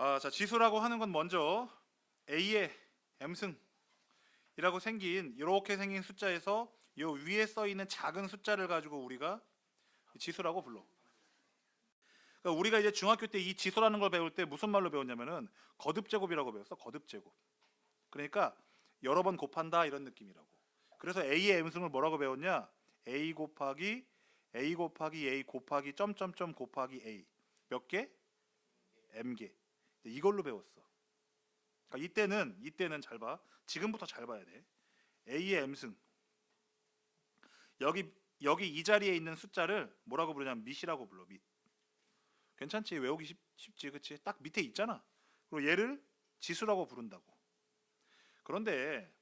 아, 자 지수라고 하는 건 먼저 a의 m승이라고 생긴 이렇게 생긴 숫자에서 요 위에 써 있는 작은 숫자를 가지고 우리가 지수라고 불러. 그러니까 우리가 이제 중학교 때 이 지수라는 걸 배울 때 무슨 말로 배웠냐면은 거듭 제곱이라고 배웠어. 거듭 제곱. 그러니까 여러 번 곱한다 이런 느낌이라고. 그래서 a의 m승을 뭐라고 배웠냐? a 곱하기 a 곱하기 a 곱하기 점점점 곱하기 a 몇 개? m개. 이걸로 배웠어. 그러니까 이때는 이때는 잘 봐. 지금부터 잘 봐야 돼. a의 m승. 여기 여기 이 자리에 있는 숫자를 뭐라고 부르냐면 밑이라고 불러. 밑. 괜찮지? 외우기 쉽, 쉽지, 그렇지? 딱 밑에 있잖아. 그리고 얘를 지수라고 부른다고. 그런데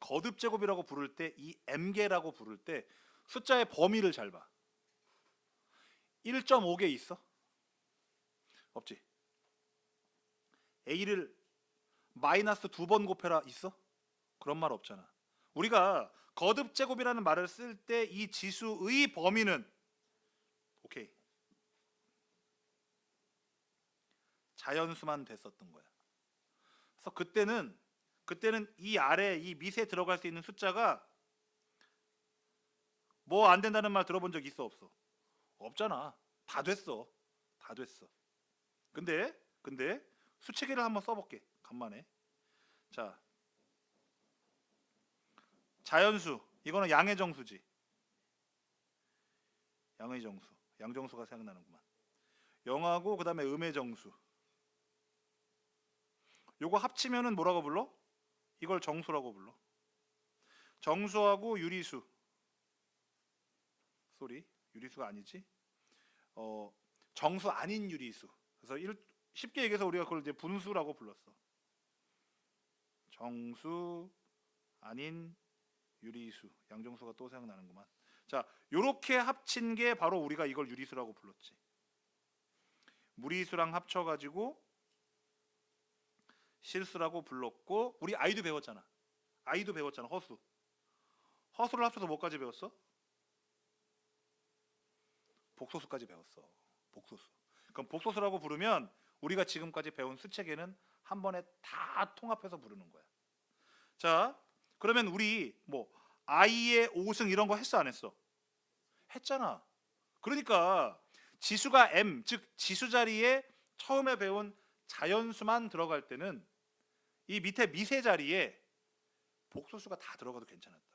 거듭 제곱이라고 부를 때 이 m개라고 부를 때 숫자의 범위를 잘 봐. 1.5개 있어? 없지. A를 마이너스 두 번 곱해라 있어? 그런 말 없잖아. 우리가 거듭 제곱이라는 말을 쓸 때 이 지수의 범위는 오케이 자연수만 됐었던 거야. 그래서 그때는 그때는 이 아래 이 밑에 들어갈 수 있는 숫자가 뭐 안 된다는 말 들어본 적 있어 없어? 없잖아. 다 됐어. 다 됐어. 근데 근데 수치계를 한번 써볼게. 간만에. 자, 자연수 이거는 양의 정수지. 양의 정수, 양정수가 생각나는구만. 영하고 그 다음에 음의 정수. 요거 합치면은 뭐라고 불러? 이걸 정수라고 불러. 정수하고 유리수. 소리. 유리수가 아니지. 어, 정수 아닌 유리수. 그래서 일, 쉽게 얘기해서 우리가 그걸 이제 분수라고 불렀어. 정수 아닌 유리수. 양정수가 또 생각나는구만. 자, 요렇게 합친 게 바로 우리가 이걸 유리수라고 불렀지. 무리수랑 합쳐 가지고 실수라고 불렀고 우리 아이도 배웠잖아. 아이도 배웠잖아. 허수. 허수를 합쳐서 뭐까지 배웠어? 복소수까지 배웠어. 복소수. 그럼 복소수라고 부르면 우리가 지금까지 배운 수체계는 한 번에 다 통합해서 부르는 거야. 자, 그러면 우리 뭐 i의 5승 이런 거 했어 안 했어? 했잖아. 그러니까 지수가 m 즉 지수 자리에 처음에 배운 자연수만 들어갈 때는 이 밑에 미세 자리에 복소수가 다 들어가도 괜찮았다고.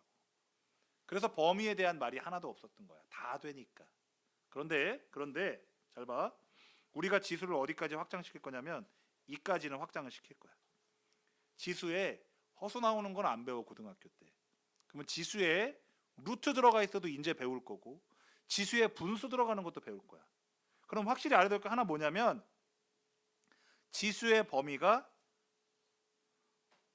그래서 범위에 대한 말이 하나도 없었던 거야. 다 되니까. 그런데 그런데 잘 봐. 우리가 지수를 어디까지 확장시킬 거냐면 이까지는 확장을 시킬 거야. 지수에 허수 나오는 건 안 배워 고등학교 때. 그러면 지수에 루트 들어가 있어도 이제 배울 거고 지수에 분수 들어가는 것도 배울 거야. 그럼 확실히 알아야 될거 하나 뭐냐면 지수의 범위가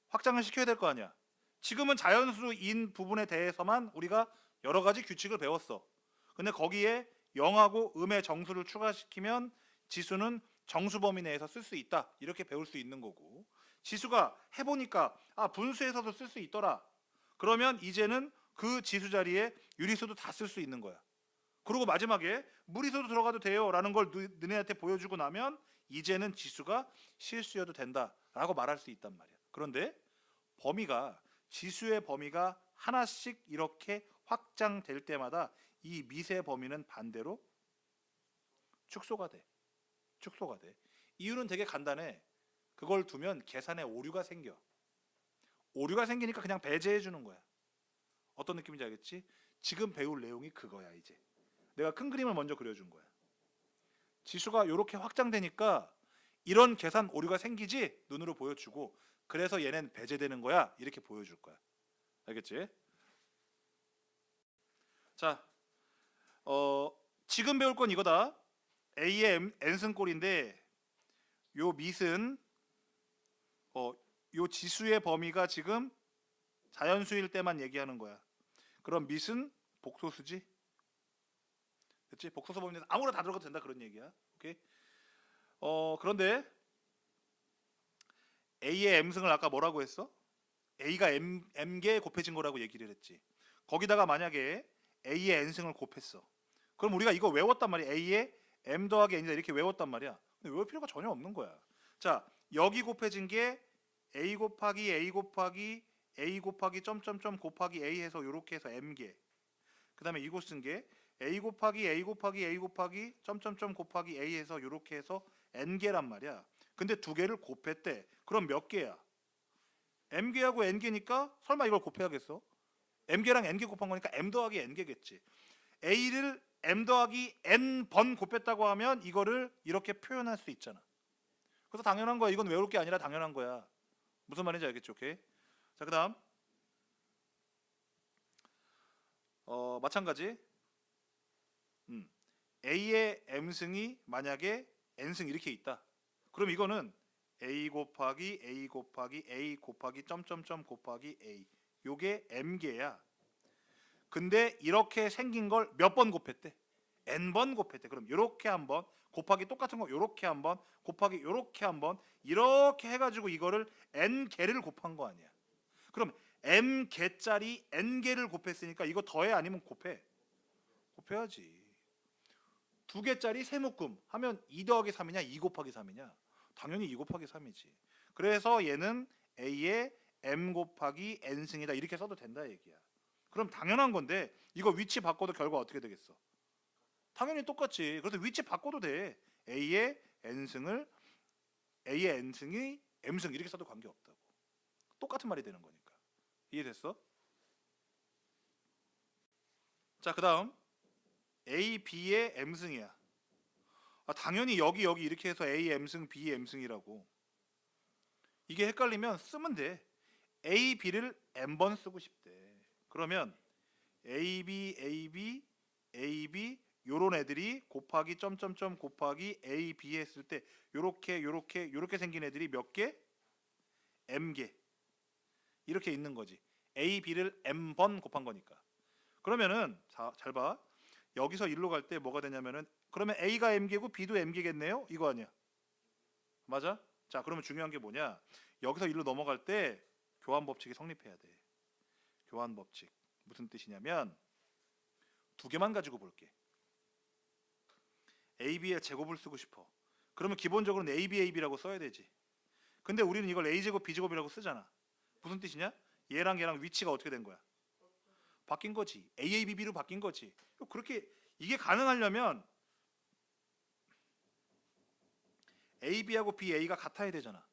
확장을 시켜야 될 거 아니야. 지금은 자연수인 부분에 대해서만 우리가 여러 가지 규칙을 배웠어. 근데 거기에 영하고 음의 정수를 추가시키면 지수는 정수 범위 내에서 쓸 수 있다. 이렇게 배울 수 있는 거고. 지수가 해보니까 아 분수에서도 쓸 수 있더라. 그러면 이제는 그 지수 자리에 유리수도 다 쓸 수 있는 거야. 그리고 마지막에 무리수도 들어가도 돼요라는 걸 너- 너네한테 보여주고 나면 이제는 지수가 실수여도 된다라고 말할 수 있단 말이야. 그런데 범위가 지수의 범위가 하나씩 이렇게 확장될 때마다 이 미세 범위는 반대로 축소가 돼. 축소가 돼. 이유는 되게 간단해. 그걸 두면 계산에 오류가 생겨. 오류가 생기니까 그냥 배제해 주는 거야. 어떤 느낌인지 알겠지? 지금 배울 내용이 그거야 이제. 내가 큰 그림을 먼저 그려준 거야. 지수가 이렇게 확장되니까 이런 계산 오류가 생기지 눈으로 보여주고 그래서 얘는 배제되는 거야 이렇게 보여줄 거야. 알겠지? 자, 어, 지금 배울 건 이거다. A의 M, n승 꼴인데 요 밑은 어, 요 지수의 범위가 지금 자연수일 때만 얘기하는 거야. 그럼 밑은 복소수지? 됐지? 복소수 범위에서 아무나 다 들어가도 된다 그런 얘기야. 오케이? 어, 그런데 A의 m승을 아까 뭐라고 했어? A가 m m개 곱해진 거라고 얘기를 했지. 거기다가 만약에 A의 n승을 곱했어. 그럼 우리가 이거 외웠단 말이야. A의 m 더하기 n이다 이렇게 외웠단 말이야. 근데 외울 필요가 전혀 없는 거야. 자, 여기 곱해진 게 a 곱하기 a 곱하기 a 곱하기 점점점 곱하기 a 해서 요렇게 해서 m개. 그다음에 이곳 쓴게 a 곱하기 a 곱하기 a 곱하기 점점점 곱하기 a 해서 요렇게 해서 n개란 말이야. 근데 두 개를 곱했대. 그럼 몇 개야? m개하고 n개니까 설마 이걸 곱해야겠어? m개랑 n개 곱한 거니까 m 더하기 n개겠지. a를 m 더하기 n 번 곱했다고 하면 이거를 이렇게 표현할 수 있잖아. 그래서 당연한 거야. 이건 외울 게 아니라 당연한 거야. 무슨 말인지 알겠죠? 오케이. 자, 그다음 어, 마찬가지. 음. a의 m승이 만약에 n승 이렇게 있다. 그럼 이거는 a 곱하기 a 곱하기 a 곱하기 점점점 곱하기 a. 요게 m개야. 근데 이렇게 생긴 걸 몇 번 곱했대? n번 곱했대. 그럼 이렇게 한번 곱하기 똑같은 거 이렇게 한번 곱하기 이렇게 한번 이렇게 해가지고 이거를 n 개를 곱한 거 아니야. 그럼 m 개짜리 n 개를 곱했으니까 이거 더해 아니면 곱해? 곱해야지. 두 개짜리 세 묶음 하면 2 더하기 3이냐 2 곱하기 3이냐? 당연히 2 곱하기 3이지. 그래서 얘는 a의 m 곱하기 n 승이다 이렇게 써도 된다 얘기야. 그럼 당연한 건데 이거 위치 바꿔도 결과 어떻게 되겠어? 당연히 똑같지. 그래서 위치 바꿔도 돼. a의 n승을 a의 n승이 m승 이렇게 써도 관계 없다고. 똑같은 말이 되는 거니까. 이해됐어? 자, 그다음 a b의 m승이야. 아, 당연히 여기 여기 이렇게 해서 a m승 b m승이라고. 이게 헷갈리면 쓰면 돼. a b를 n번 쓰고 싶대. 그러면 a b a b a b 요런 애들이 곱하기 점점점 곱하기 a b 했을 때 요렇게 요렇게 요렇게 생긴 애들이 몇 개? m 개. 이렇게 있는 거지. a b를 m 번 곱한 거니까. 그러면은 자, 잘 봐. 여기서 일로 갈 때 뭐가 되냐면은 그러면 a가 m 개고 b도 m 개겠네요. 이거 아니야. 맞아? 자, 그러면 중요한 게 뭐냐? 여기서 일로 넘어갈 때 교환 법칙이 성립해야 돼. 교환 법칙. 무슨 뜻이냐면 두 개만 가지고 볼게. AB의 제곱을 쓰고 싶어. 그러면 기본적으로는 AB, AB라고 써야 되지. 근데 우리는 이걸 A 제곱, B 제곱이라고 쓰잖아. 무슨 뜻이냐? 얘랑 얘랑 위치가 어떻게 된 거야? 바뀐 거지. AABB로 바뀐 거지. 그렇게 이게 가능하려면 AB하고 BA가 같아야 되잖아.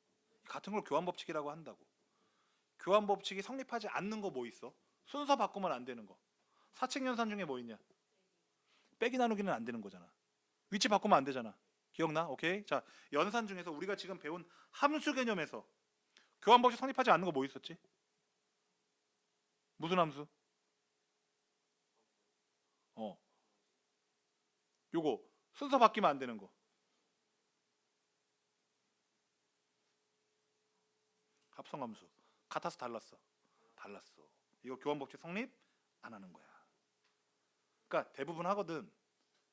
같은 걸 교환 법칙이라고 한다고. 교환 법칙이 성립하지 않는 거 뭐 있어? 순서 바꾸면 안 되는 거. 사칙 연산 중에 뭐 있냐? 빼기 나누기는 안 되는 거잖아. 위치 바꾸면 안 되잖아. 기억나? 오케이. 자, 연산 중에서 우리가 지금 배운 함수 개념에서 교환 법칙 성립하지 않는 거 뭐 있었지? 무슨 함수? 어. 요거 순서 바뀌면 안 되는 거. 합성함수. 같아서 달랐어. 달랐어. 이거 교환 법칙 성립 안 하는 거야. 그러니까 대부분 하거든.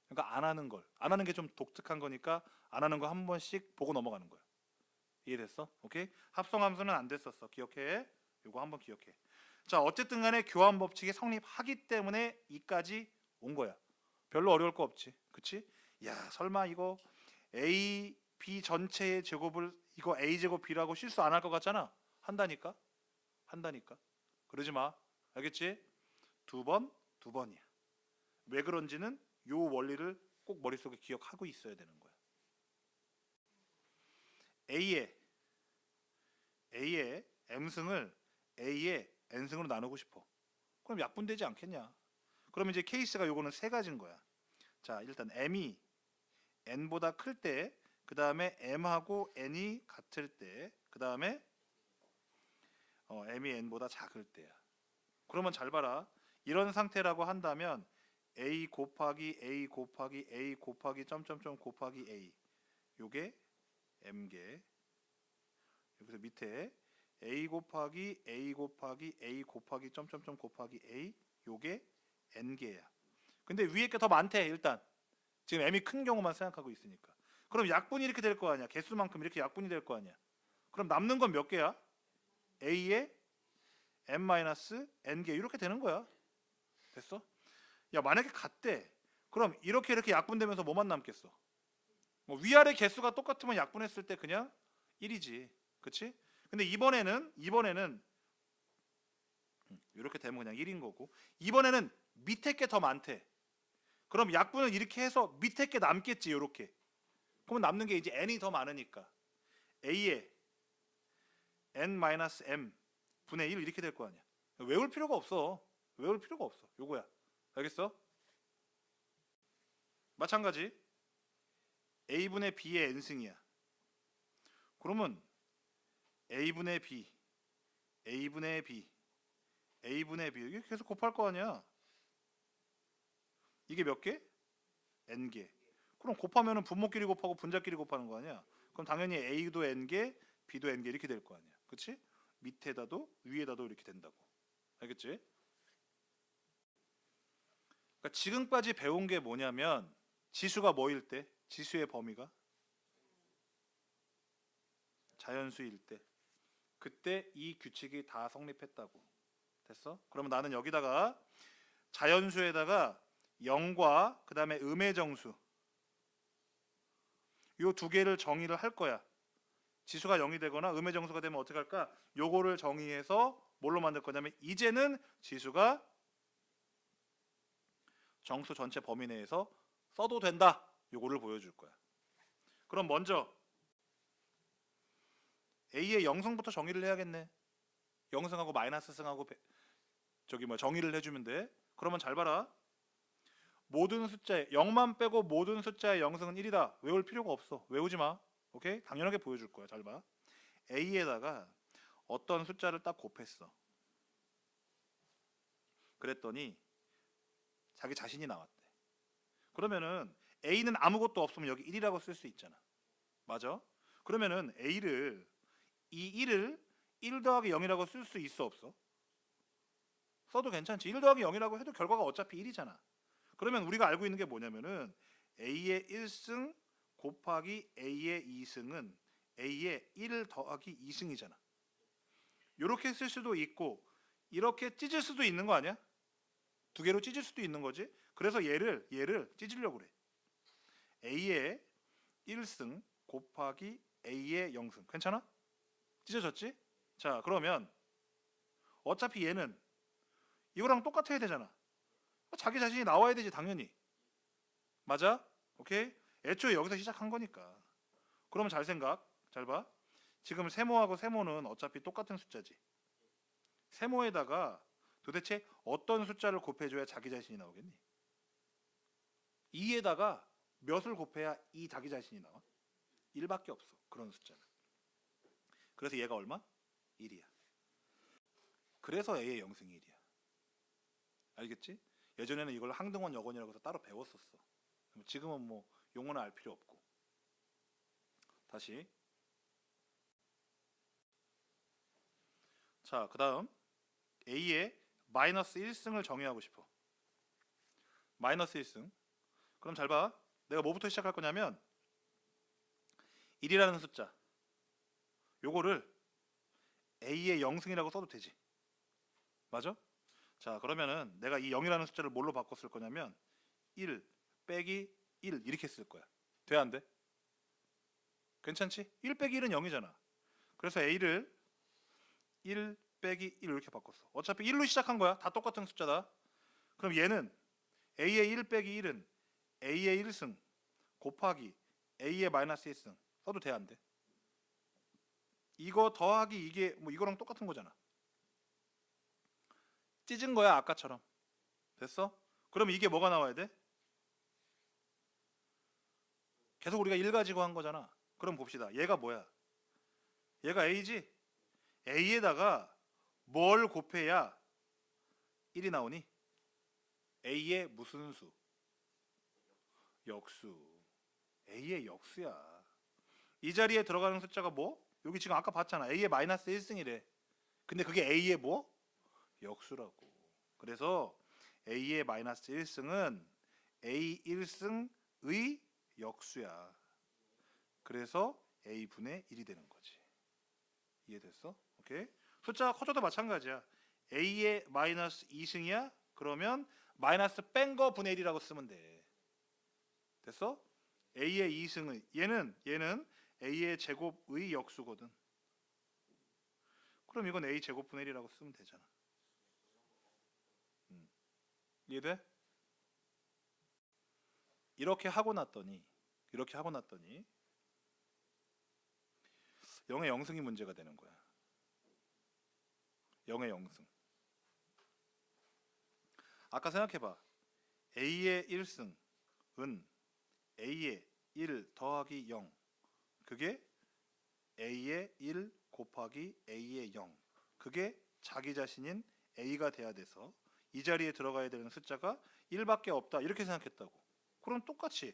그러니까 안 하는 걸. 안 하는 게 좀 독특한 거니까 안 하는 거 한 번씩 보고 넘어가는 거야. 이해됐어? 오케이? 합성 함수는 안 됐었어. 기억해. 요거 한번 기억해. 자, 어쨌든 간에 교환 법칙이 성립하기 때문에 이까지 온 거야. 별로 어려울 거 없지. 그치? 야, 설마 이거 A, B 전체의 제곱을 이거 A 제곱 B라고 실수 안 할 것 같잖아. 한다니까. 한다니까. 그러지 마. 알겠지? 두 번, 두 번이야. 왜 그런지는 요 원리를 꼭 머릿속에 기억하고 있어야 되는 거야. A의 A의 M승을 A의 N승으로 나누고 싶어. 그럼 약분되지 않겠냐? 그럼 이제 케이스가 요거는 세 가지인 거야. 자, 일단 M이 N보다 클 때, 그 다음에 M하고 N이 같을 때, 그 다음에 어, M이 N보다 작을 때야. 그러면 잘 봐라. 이런 상태라고 한다면 A 곱하기 A 곱하기 A 곱하기 점점점 곱하기 A. 요게 M개. 여기서 밑에 A 곱하기 A 곱하기 A 곱하기 점점점 곱하기 A. 요게 N개야. 근데 위에 게 더 많대 일단. 지금 M이 큰 경우만 생각하고 있으니까. 그럼 약분이 이렇게 될 거 아니야. 개수만큼 이렇게 약분이 될 거 아니야. 그럼 남는 건 몇 개야? A에 n-n개 이렇게 되는 거야. 됐어? 야 만약에 같대. 그럼 이렇게 이렇게 약분되면서 뭐만 남겠어? 뭐 위아래 개수가 똑같으면 약분했을 때 그냥 1이지. 그치? 근데 이번에는 이번에는 이렇게 되면 그냥 1인 거고 이번에는 밑에 게 더 많대. 그럼 약분을 이렇게 해서 밑에 게 남겠지 이렇게. 그러면 남는 게 이제 n이 더 많으니까 a에 n-m 분의 1 이렇게 될 거 아니야. 외울 필요가 없어. 외울 필요가 없어. 요거야. 알겠어? 마찬가지 a분의 b의 n승이야. 그러면 a분의 b, a분의 b, a분의 b 이게 계속 곱할 거 아니야. 이게 몇 개? n 개. 그럼 곱하면은 분모끼리 곱하고 분자끼리 곱하는 거 아니야. 그럼 당연히 a도 n 개, b도 n 개 이렇게 될 거 아니야. 그렇지? 밑에다도 위에다도 이렇게 된다고. 알겠지? 그러니까 지금까지 배운 게 뭐냐면 지수가 뭐일 때? 지수의 범위가 자연수일 때. 그때 이 규칙이 다 성립했다고. 됐어? 그러면 나는 여기다가 자연수에다가 0과 그다음에 음의 정수 요 두 개를 정의를 할 거야. 지수가 0이 되거나 음의 정수가 되면 어떻게 할까? 요거를 정의해서 뭘로 만들 거냐면 이제는 지수가 정수 전체 범위 내에서 써도 된다. 요거를 보여줄 거야. 그럼 먼저 A의 영승부터 정의를 해야겠네. 영승하고 마이너스 승하고 배- 저기 뭐 정의를 해주면 돼. 그러면 잘 봐라. 모든 숫자에 0만 빼고 모든 숫자의 영승은 1이다. 외울 필요가 없어. 외우지 마. 오케이? 당연하게 보여줄 거야. 잘 봐. A에다가 어떤 숫자를 딱 곱했어. 그랬더니 자기 자신이 나왔대. 그러면은 A는 아무것도 없으면 여기 1이라고 쓸 수 있잖아. 맞아? 그러면은 A를 이 1을 1 더하기 0이라고 쓸 수 있어 없어? 써도 괜찮지. 1 더하기 0이라고 해도 결과가 어차피 1이잖아. 그러면 우리가 알고 있는 게 뭐냐면은 A의 1승 곱하기 A의 2승은 A의 1 더하기 2승이잖아. 이렇게 쓸 수도 있고 이렇게 찢을 수도 있는 거 아니야? 두 개로 찢을 수도 있는 거지. 그래서 얘를 얘를 찢으려고 그래. A의 1승 곱하기 A의 0승. 괜찮아? 찢어졌지? 자, 그러면 어차피 얘는 이거랑 똑같아야 되잖아. 자기 자신이 나와야 되지 당연히. 맞아? 오케이? 애초에 여기서 시작한 거니까. 그러면 잘 생각. 잘 봐. 지금 세모하고 세모는 어차피 똑같은 숫자지. 세모에다가 도대체 어떤 숫자를 곱해줘야 자기 자신이 나오겠니? 2에다가 몇을 곱해야 이 자기 자신이 나와? 1밖에 없어. 그런 숫자는. 그래서 얘가 얼마? 1이야. 그래서 A의 영승이 1이야. 알겠지? 예전에는 이걸 항등원 여건이라고 해서 따로 배웠었어. 지금은 뭐 용어는 알 필요 없고. 다시. 자, 그 다음 A의 마이너스 1승을 정의하고 싶어. 마이너스 1승. 그럼 잘 봐. 내가 뭐부터 시작할 거냐면 1이라는 숫자. 요거를 A의 0승이라고 써도 되지. 맞아? 자, 그러면은 내가 이 0이라는 숫자를 뭘로 쓸 거냐면 1 빼기 1 이렇게 쓸 거야. 돼 안 돼? 괜찮지? 1 빼기 1은 0이잖아. 그래서 A를 1 빼기 1 이렇게 바꿨어. 어차피 1로 시작한 거야. 다 똑같은 숫자다. 그럼 얘는 A의 1 빼기 1은 A의 1승 곱하기 A의 마이너스 1승 써도 돼 안 돼? 이거 더하기 이게 뭐 이거랑 똑같은 거잖아. 찢은 거야 아까처럼. 됐어? 그럼 이게 뭐가 나와야 돼? 계속 우리가 1 가지고 한 거잖아. 그럼 봅시다. 얘가 뭐야? 얘가 A지? A에다가 뭘 곱해야 1이 나오니? A의 무슨 수? 역수. A의 역수야. 이 자리에 들어가는 숫자가 뭐? 여기 지금 아까 봤잖아. A의 마이너스 1승이래. 근데 그게 A의 뭐? 역수라고. 그래서 A의 마이너스 1승은 A 1승의 역수야. 그래서 A 분의 1이 되는 거지. 이해됐어? 오케이. 숫자가 커져도 마찬가지야. A의 마이너스 2승이야? 그러면 마이너스 뺀 거 분의 1이라고 쓰면 돼. 됐어? a의 2승은 얘는 얘는 a의 제곱의 역수거든. 그럼 이건 a 제곱분의 1이라고 쓰면 되잖아. 음. 이해돼? 이렇게 하고 났더니 이렇게 하고 났더니 0의 0승이 문제가 되는 거야. 0의 0승. 아까 생각해 봐. a의 1승은 a의 1 더하기 0. 그게 a의 1 곱하기 a의 0. 그게 자기 자신인 a가 돼야 돼서 이 자리에 들어가야 되는 숫자가 1밖에 없다. 이렇게 생각했다고. 그럼 똑같이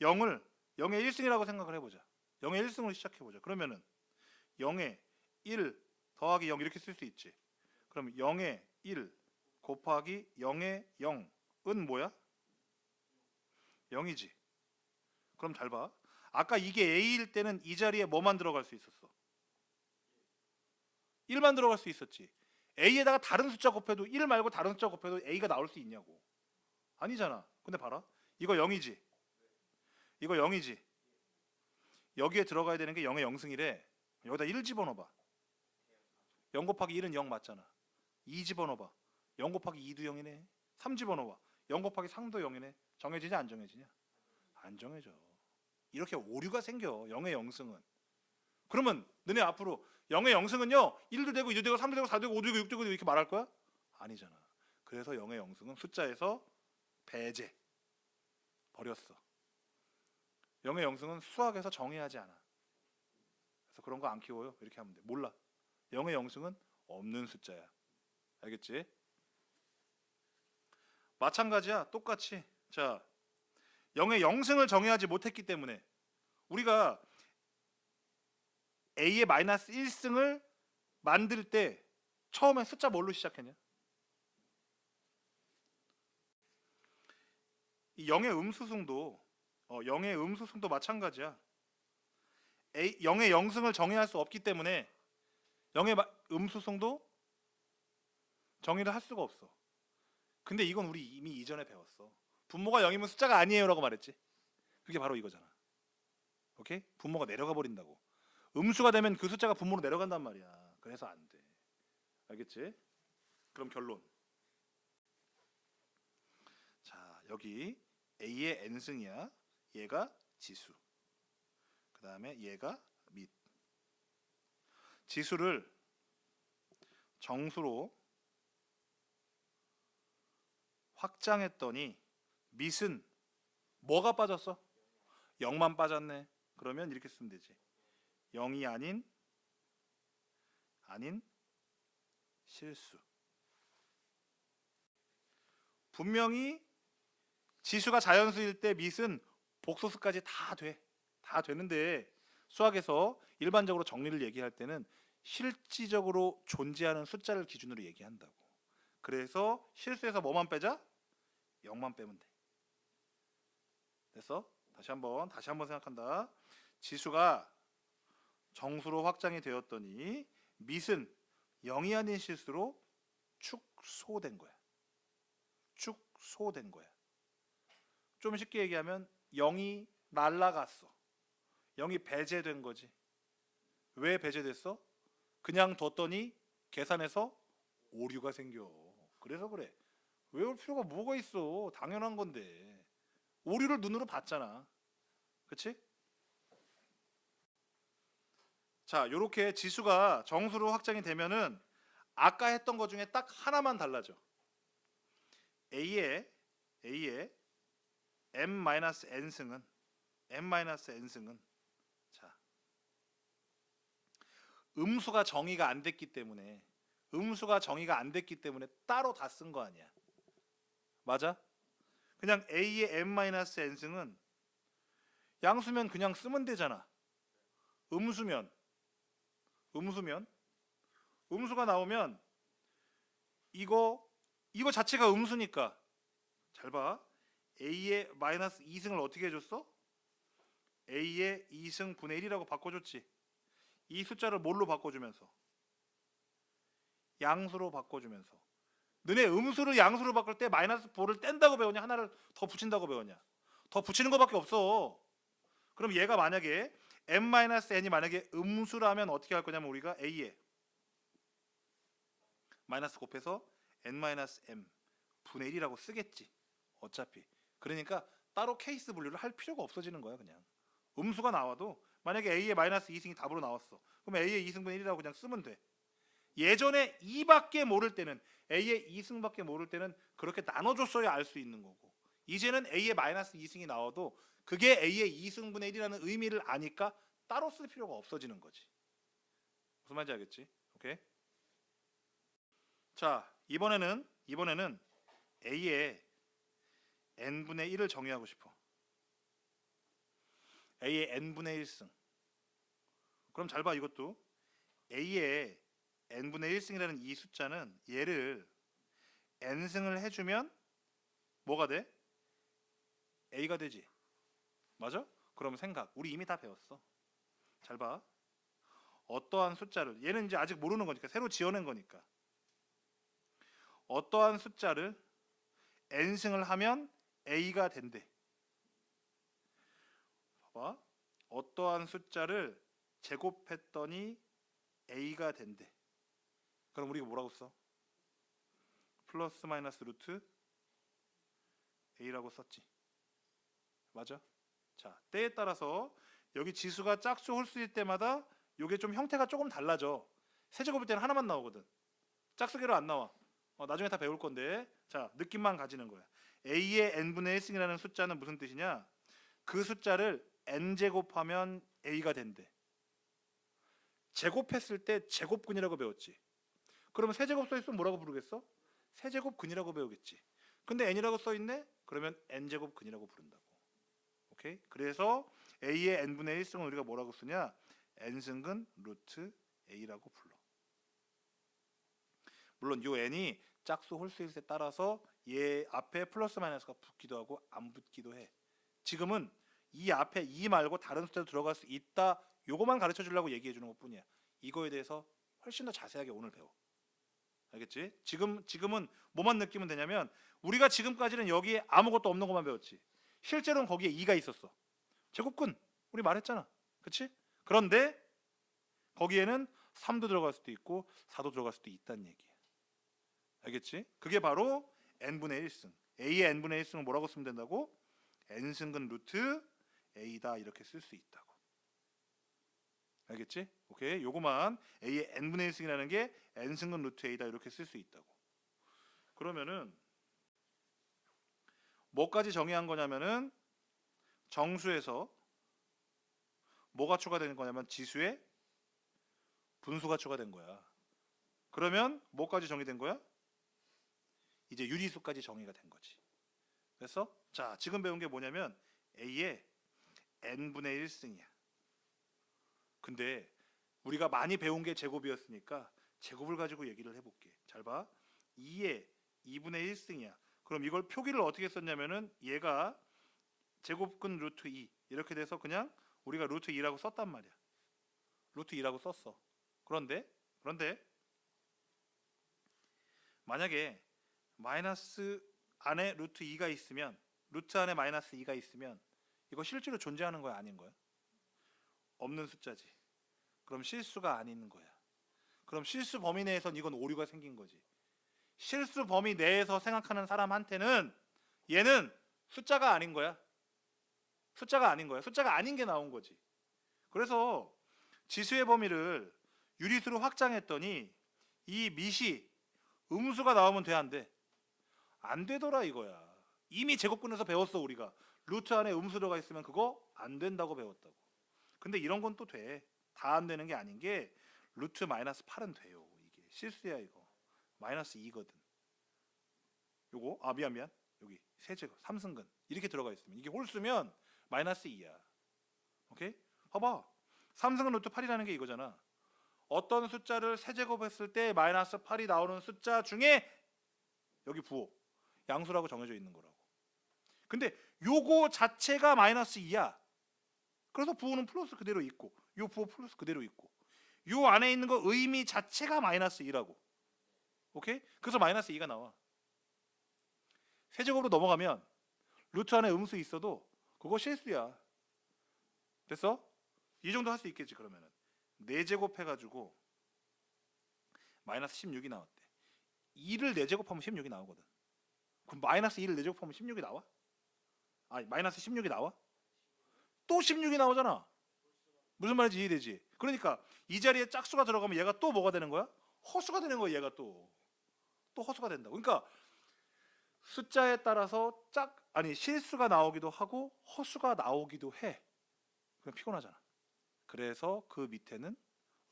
0을 0의 1승이라고 생각을 해 보자. 0의 1승으로 시작해 보자. 그러면은 0의 1 더하기 0 이렇게 쓸 수 있지. 그럼 0의 1 곱하기 0의 0은 뭐야? 0이지. 그럼 잘 봐. 아까 이게 A일 때는 이 자리에 뭐만 들어갈 수 있었어? 1만 들어갈 수 있었지. A에다가 다른 숫자 곱해도 1 말고 다른 숫자 곱해도 A가 나올 수 있냐고. 아니잖아. 근데 봐라. 이거 0이지. 이거 0이지. 여기에 들어가야 되는 게 0의 0승이래. 여기다 1 집어넣어봐. 0 곱하기 1은 0 맞잖아. 2 집어넣어봐. 0 곱하기 2도 0이네. 3 집어넣어봐. 0 곱하기 3도 0이네. 정해지냐 안 정해지냐? 안 정해져. 이렇게 오류가 생겨. 0의 0승은. 그러면 너네 앞으로 0의 0승은요. 1도 되고 2도 되고 3도 되고 4도 되고 5도 되고 6도 되고 이렇게 말할 거야? 아니잖아. 그래서 0의 0승은 숫자에서 배제. 버렸어. 0의 0승은 수학에서 정의하지 않아. 그래서 그런 거 안 키워요. 이렇게 하면 돼. 몰라. 0의 0승은 없는 숫자야. 알겠지? 마찬가지야. 똑같이. 자, 0의 0승을 정의하지 못했기 때문에 우리가 a의 마이너스 1승을 만들 때 처음에 숫자 뭘로 시작했냐? 이 0의 음수승도 어, 0의 음수승도 마찬가지야. A, 0의 0승을 정의할 수 없기 때문에 0의 마- 음수승도 정의를 할 수가 없어. 근데 이건 우리 이미 이전에 배웠어. 분모가 0이면 숫자가 아니에요라고 말했지. 그게 바로 이거잖아. 오케이? 분모가 내려가 버린다고. 음수가 되면 그 숫자가 분모로 내려간단 말이야. 그래서 안 돼. 알겠지? 그럼 결론. 자, 여기 a의 n승이야. 얘가 지수. 그 다음에 얘가 밑. 지수를 정수로 확장했더니 밑은 뭐가 빠졌어? 0만 빠졌네. 그러면 이렇게 쓰면 되지. 0이 아닌 아닌 실수. 분명히 지수가 자연수일 때 밑은 복소수까지 다 돼. 다 되는데 수학에서 일반적으로 정리를 얘기할 때는 실질적으로 존재하는 숫자를 기준으로 얘기한다고. 그래서 실수에서 뭐만 빼자? 0만 빼면 돼. 됐어? 다시 한번 다시 한번 생각한다. 지수가 정수로 확장이 되었더니 밑은 0이 아닌 실수로 축소된 거야. 축소된 거야. 좀 쉽게 얘기하면 0이 날라갔어. 0이 배제된 거지. 왜 배제됐어? 그냥 뒀더니 계산해서 오류가 생겨. 그래서 그래. 외울 필요가 뭐가 있어? 당연한 건데. 오류를 눈으로 봤잖아. 그치? 자, 요렇게 지수가 정수로 확장이 되면은 아까 했던 것 중에 딱 하나만 달라져. A의 A의 m-n승은 m-n승은 자 음수가 정의가 안 됐기 때문에 음수가 정의가 안 됐기 때문에 따로 다 쓴 거 아니야. 맞아? 그냥 a의 m-n승은 양수면 그냥 쓰면 되잖아. 음수면 음수면 음수가 나오면 이거 이거 자체가 음수니까 잘 봐. A의 마이너스 2승을 어떻게 해줬어? a의 2승 분의 1이라고 바꿔줬지. 이 숫자를 뭘로 바꿔주면서? 양수로 바꿔주면서. 너네 음수를 양수로 바꿀 때 마이너스 4를 뗀다고 배웠냐? 하나를 더 붙인다고 배웠냐? 더 붙이는 것밖에 없어. 그럼 얘가 만약에 n-n이 만약에 음수라면 어떻게 할 거냐면 우리가 a에 마이너스 곱해서 n-m 분의 1이라고 쓰겠지. 어차피. 그러니까 따로 케이스 분류를 할 필요가 없어지는 거야, 그냥. 음수가 나와도 만약에 a의 마이너스 2승이 답으로 나왔어. 그럼 a의 2승분의 1이라고 그냥 쓰면 돼. 예전에 2밖에 모를 때는 a의 2승밖에 모를 때는 그렇게 나눠줬어야 알 수 있는 거고 이제는 a의 마이너스 2승이 나와도 그게 a의 2승분의 1이라는 의미를 아니까 따로 쓸 필요가 없어지는 거지. 무슨 말인지 알겠지? 오케이. 자 이번에는 이번에는 a의 n분의 1을 정의하고 싶어. a의 n분의 1승. 그럼 잘 봐 이것도 a의 n분의 1승이라는 이 숫자는 얘를 n승을 해주면 뭐가 돼? a가 되지. 맞아? 그럼 생각. 우리 이미 다 배웠어. 잘 봐. 어떠한 숫자를 얘는 이제 아직 모르는 거니까 새로 지어낸 거니까. 어떠한 숫자를 n승을 하면 a가 된대. 봐봐. 어떠한 숫자를 제곱했더니 a가 된대. 그럼 우리가 뭐라고 써? 플러스 마이너스 루트 a라고 썼지. 맞아? 자, 때에 따라서 여기 지수가 짝수 홀수일 때마다 요게 좀 형태가 조금 달라져. 세제곱일 때는 하나만 나오거든. 짝수계로 안 나와. 어, 나중에 다 배울 건데. 자, 느낌만 가지는 거야. A의 n분의 1승이라는 숫자는 무슨 뜻이냐? 그 숫자를 n 제곱하면 a가 된대. 제곱했을 때 제곱근이라고 배웠지. 그러면 세제곱 써 있으면 뭐라고 부르겠어? 세제곱근이라고 배우겠지. 근데 n이라고 써 있네? 그러면 n제곱근이라고 부른다고. 오케이? 그래서 a의 n분의 1승을 우리가 뭐라고 쓰냐? n승근 루트 a라고 불러. 물론 요 n이 짝수 홀수일 때 따라서 얘 앞에 플러스 마이너스가 붙기도 하고 안 붙기도 해. 지금은 이 앞에 2 말고 다른 숫자도 들어갈 수 있다. 요거만 가르쳐 주려고 얘기해 주는 것뿐이야. 이거에 대해서 훨씬 더 자세하게 오늘 배워. 알겠지? 지금 지금은 뭐만 느끼면 되냐면 우리가 지금까지는 여기에 아무것도 없는 것만 배웠지. 실제로는 거기에 2가 있었어. 제곱근 우리 말했잖아. 그렇지? 그런데 거기에는 3도 들어갈 수도 있고 4도 들어갈 수도 있다는 얘기야. 알겠지? 그게 바로 n분의 1승. a의 n분의 1승은 뭐라고 쓰면 된다고? n승근 루트 a다 이렇게 쓸 수 있다고. 알겠지? 오케이. 요거만 a의 n분의 1승이라는 게 n승근 루트 a다 이렇게 쓸 수 있다고. 그러면은 뭐까지 정의한 거냐면은 정수에서 뭐가 추가되는 거냐면 지수에 분수가 추가된 거야. 그러면 뭐까지 정의된 거야? 이제 유리수까지 정의가 된 거지. 그래서 자 지금 배운 게 뭐냐면 a의 n분의 1승이야. 근데 우리가 많이 배운 게 제곱이었으니까 제곱을 가지고 얘기를 해볼게. 잘 봐. 2의 2분의 1승이야. 그럼 이걸 표기를 어떻게 썼냐면은 얘가 제곱근 루트 2 이렇게 돼서 그냥 우리가 루트 2라고 썼단 말이야. 루트 2라고 썼어. 그런데 그런데 만약에 마이너스 안에 루트 2가 있으면 루트 안에 마이너스 2가 있으면 이거 실제로 존재하는 거야 아닌 거야? 없는 숫자지. 그럼 실수가 아닌 거야. 그럼 실수 범위 내에선 이건 오류가 생긴 거지. 실수 범위 내에서 생각하는 사람한테는 얘는 숫자가 아닌 거야. 숫자가 아닌 거야. 숫자가 아닌 게 나온 거지. 그래서 지수의 범위를 유리수로 확장했더니 이 밑이 음수가 나오면 돼안 돼? 안 되더라 이거야. 이미 제곱근에서 배웠어 우리가. 루트 안에 음수 들어가 있으면 그거 안 된다고 배웠다고. 근데 이런 건 또 돼. 다 안 되는 게 아닌 게 루트 마이너스 8은 돼요. 이게 실수야 이거. 마이너스 2거든. 요거 아 미안 미안 여기 세제곱 삼승근 이렇게 들어가 있으면 이게 홀수면 마이너스 2야. 오케이? 봐봐. 삼승근 루트 8이라는 게 이거잖아. 어떤 숫자를 세제곱했을 때 마이너스 8이 나오는 숫자 중에 여기 부호 양수라고 정해져 있는 거라고. 근데 요거 자체가 마이너스 2야. 그래서 부호는 플러스 그대로 있고 요 부호 플러스 그대로 있고 요 안에 있는 거 의미 자체가 마이너스 2라고. 오케이? 그래서 마이너스 2가 나와. 세제곱으로 넘어가면 루트 안에 음수 있어도 그거 실수야. 됐어? 이 정도 할 수 있겠지 그러면은 4제곱 해가지고 마이너스 16이 나왔대 2를 4제곱하면 16이 나오거든 그럼 마이너스 2를 4제곱하면 16이 나와? 아니 마이너스 16이 나와? 또 16이 나오잖아 무슨 말인지 이해되지? 그러니까 이 자리에 짝수가 들어가면 얘가 또 뭐가 되는 거야? 허수가 되는 거야 얘가 또 또 허수가 된다고 그러니까 숫자에 따라서 짝 아니 실수가 나오기도 하고 허수가 나오기도 해 그럼 피곤하잖아 그래서 그 밑에는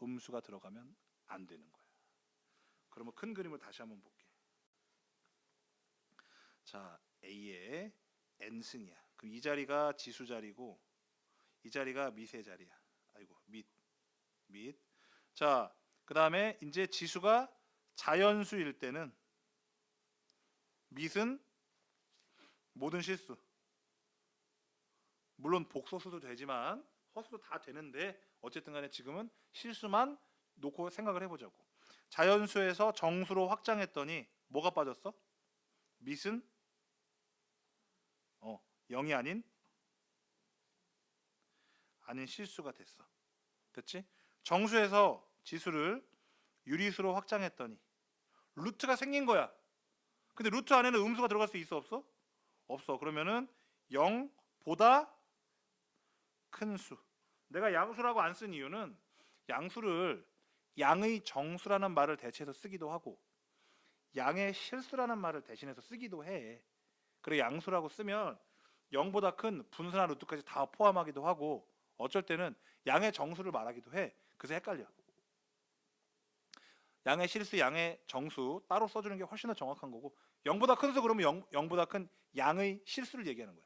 음수가 들어가면 안 되는 거야 그러면 큰 그림을 다시 한번 볼게 자 A의 n승이야. 그럼 이 자리가 지수 자리고 이 자리가 미세 자리야. 아이고 밑 밑 자 그 다음에 이제 지수가 자연수일 때는 밑은 모든 실수. 물론 복소수도 되지만 허수도 다 되는데 어쨌든 간에 지금은 실수만 놓고 생각을 해 보자고. 자연수에서 정수로 확장했더니 뭐가 빠졌어? 밑은 어 0이 아닌 아닌 실수가 됐어 됐지? 정수에서 지수를 유리수로 확장했더니 루트가 생긴 거야 근데 루트 안에는 음수가 들어갈 수 있어 없어? 없어. 그러면은 0보다 큰 수. 내가 양수라고 안 쓴 이유는 양수를 양의 정수라는 말을 대체해서 쓰기도 하고 양의 실수라는 말을 대신해서 쓰기도 해. 그래 양수라고 쓰면 0보다 큰 분수나 루트까지 다 포함하기도 하고 어쩔 때는 양의 정수를 말하기도 해. 그래서 헷갈려. 양의 실수, 양의 정수 따로 써주는 게 훨씬 더 정확한 거고 0보다 큰 수 그러면 0, 0보다 큰 양의 실수를 얘기하는 거야.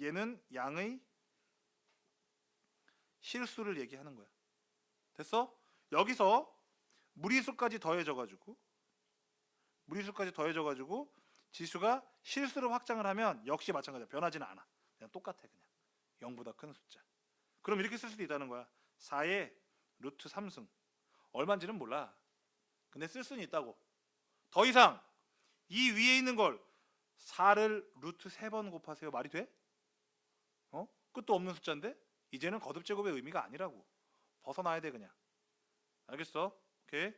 얘는 양의 실수를 얘기하는 거야. 됐어? 여기서 무리수까지 더해져 가지고 무리수까지 더해져 가지고 지수가 실수로 확장을 하면 역시 마찬가지야. 변하지는 않아. 그냥 똑같아 그냥. 0보다 큰 숫자. 그럼 이렇게 쓸 수도 있다는 거야. 4의 루트 3승. 얼마인지는 몰라. 근데 쓸 수는 있다고. 더 이상 이 위에 있는 걸 4를 루트 3번 곱하세요. 말이 돼? 어? 끝도 없는 숫자인데 이제는 거듭 제곱의 의미가 아니라고. 벗어나야 돼 그냥. 알겠어? 오케이?